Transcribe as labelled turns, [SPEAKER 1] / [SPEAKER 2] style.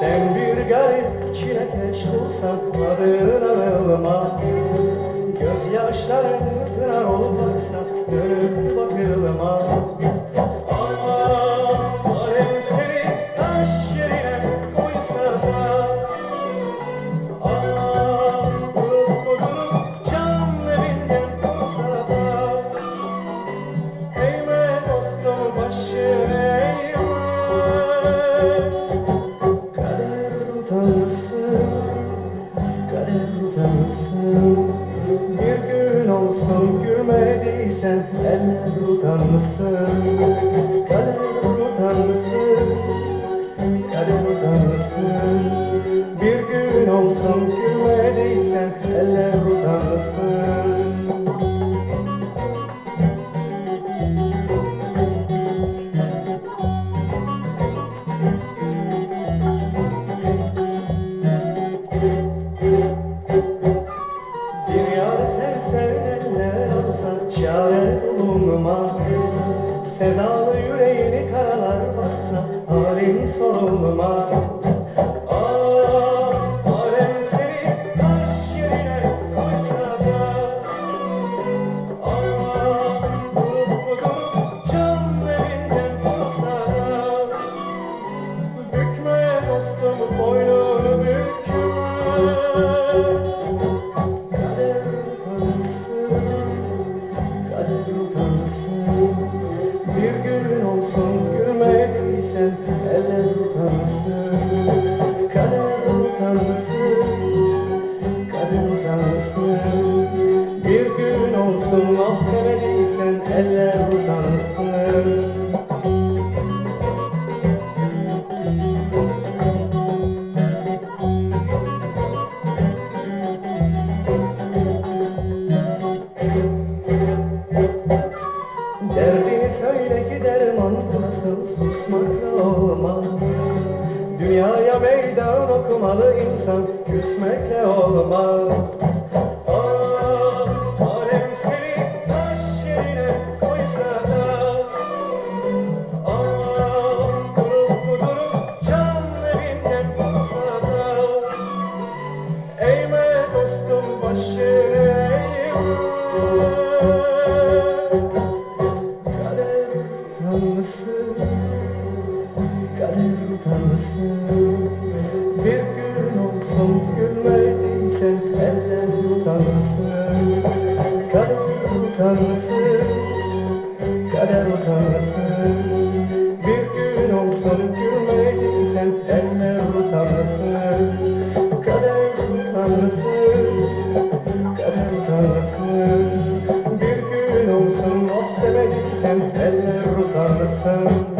[SPEAKER 1] Sen bir garip çilekeş sakladığın arılmaz Gözyaşların pınar olup aksa dönüp bakılmaz. Utansın Bir gün olsun gülmediysen eller utansın Kader utansın, kader utansın Bir gün olsun gülmediysen eller utansın Sevdalı yüreğini karalar bassa halin sorulmaz eller utansın Kader utansın, kader utansın Bir gün olsun ah demediysen eller utansın Derdini söyle ki derman nasıl susmakla olmaz. Dünyaya meydan okumalı insan küsmekle olmaz tanrısı, kader tanrısı Bir gün olsun gülmediysen eller utansın Kader tanrısı, kader utansın Bir gün olsun gülmediysen eller utansın Kader tanrısı, kader tanrısı Bir gün olsun of demediysen eller coração.